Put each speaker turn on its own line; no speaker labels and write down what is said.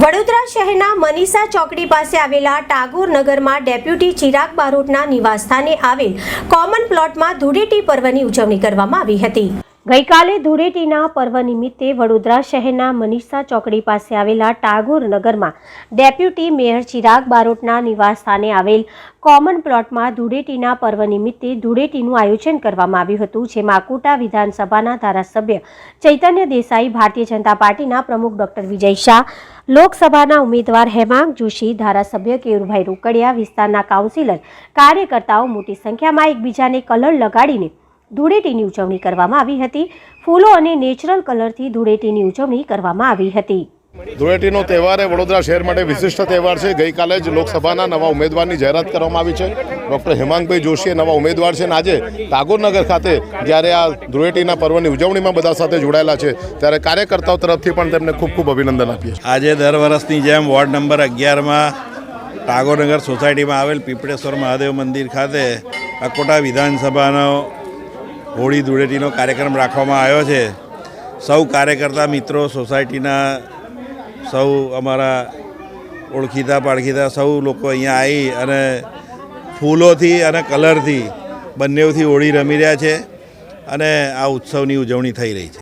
વડોદરા શહેરના મનીષા ચોકડી પાસે આવેલા ટાગોર નગરમાં ડેપ્યુટી ચિરાગ બારોટના નિવાસસ્થાને આવેલ કોમન પ્લોટમાં ધૂળેટી પર્વની ઉજવણી કરવામાં આવી હતી. ગઈકાલે ધૂળેટીના પર્વ નિમિત્તે વડોદરા શહેરના મનીષા ચોકડી પાસે આવેલા ટાગોર નગરમાં ડેપ્યુટી મેયર ચિરાગ બારોટના નિવાસસ્થાને આવેલ કોમન પ્લોટમાં ધૂળેટીના પર્વ નિમિત્તે ધૂળેટીનું આયોજન કરવામાં આવ્યું હતું, જેમાં કોટા વિધાનસભાના ધારાસભ્ય ચૈતન્ય દેસાઈ, ભારતીય જનતા પાર્ટીના પ્રમુખ ડોક્ટર વિજય શાહ લોકસભાના ઉમેદવાર હેમાંગ જોશી, ધારાસભ્ય કેયુરભાઈ રોકડિયા, વિસ્તારના કાઉન્સિલર, કાર્યકર્તાઓ મોટી સંખ્યામાં એકબીજાને કલર લગાડીને ધૂળેટીની ઉજવણી કરવામાં આવી હતી. ફૂલો અને નેચરલ કલરથી ધૂળેટીની ઉજવણી કરવામાં આવી હતી.
ધૂળેટીનો તહેવાર એ વડોદરા શહેર માટે વિશિષ્ટ તહેવાર છે. ગઈકાલે જ લોકસભાના નવા ઉમેદવારની જાહેરાત કરવામાં આવી છે. ડૉક્ટર હેમાંગભાઈ જોશી નવા ઉમેદવાર છે અને આજે ટાગોરનગર ખાતે જ્યારે આ ધૂળેટીના પર્વની ઉજવણીમાં બધા સાથે જોડાયેલા છે, ત્યારે કાર્યકર્તાઓ તરફથી પણ તેમને ખૂબ ખૂબ અભિનંદન આપીએ
આજે દર વર્ષની જેમ વોર્ડ નંબર અગિયારમાં ટાગોરનગર સોસાયટીમાં આવેલ પીપળેશ્વર મહાદેવ મંદિર ખાતે અકોટા વિધાનસભાનો હોળી ધૂળેટીનો કાર્યક્રમ રાખવામાં આવ્યો છે. સૌ કાર્યકર્તા મિત્રો સોસાયટીના સૌ અમારા ઓળખીતા પાળખીતા સૌ લોકો અહીંયા આવી અને ફૂલોથી અને કલરથી બંનેથી હોળી રમી રહ્યા છે અને આ ઉત્સવની ઉજવણી થઈ રહી છે.